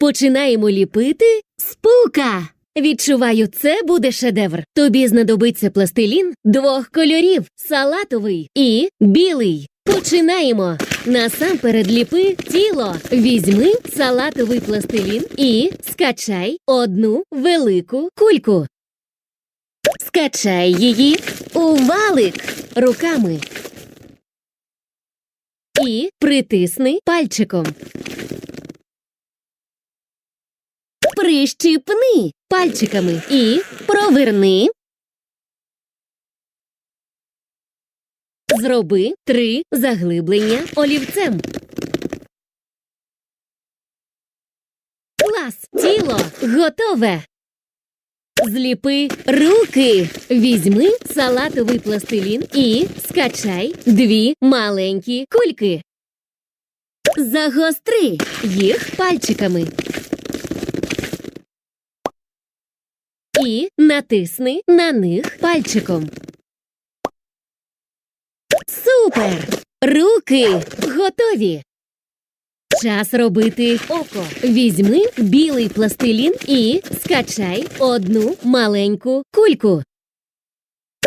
Починаємо ліпити спука. Відчуваю, це буде шедевр. Тобі знадобиться пластилін двох кольорів салатовий і білий. Починаємо. Насамперед ліпи тіло. Візьми салатовий пластилін і скачай одну велику кульку. Скачай її у валик руками. І притисни пальчиком. Прищипни пальчиками і проверни. Зроби три заглиблення олівцем. Клас! Тіло готове. Зліпи руки. Візьми салатовий пластилін і скачай дві маленькі кульки. Загостри їх пальчиками. І натисни на них пальчиком. Супер! Руки готові. Час робити око. Візьми білий пластилін і скачай одну маленьку кульку.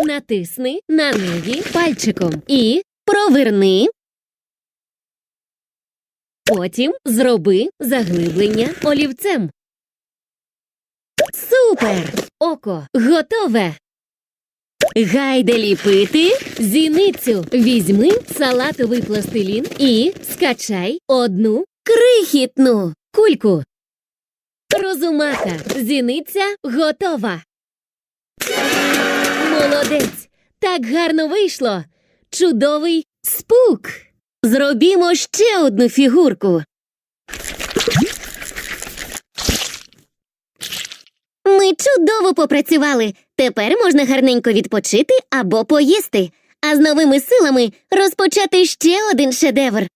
Натисни на неї пальчиком і проверни. Потім зроби заглиблення олівцем. Супер! Око готове. Гайде ліпити зіницю. Візьми салатовий пластилін і скачай одну крихітну кульку. Розумака, зіниця готова. Молодець! Так гарно вийшло. Чудовий спук. Зробімо ще одну фігурку. Ми чудово попрацювали. Тепер можна гарненько відпочити або поїсти, а з новими силами розпочати ще один шедевр.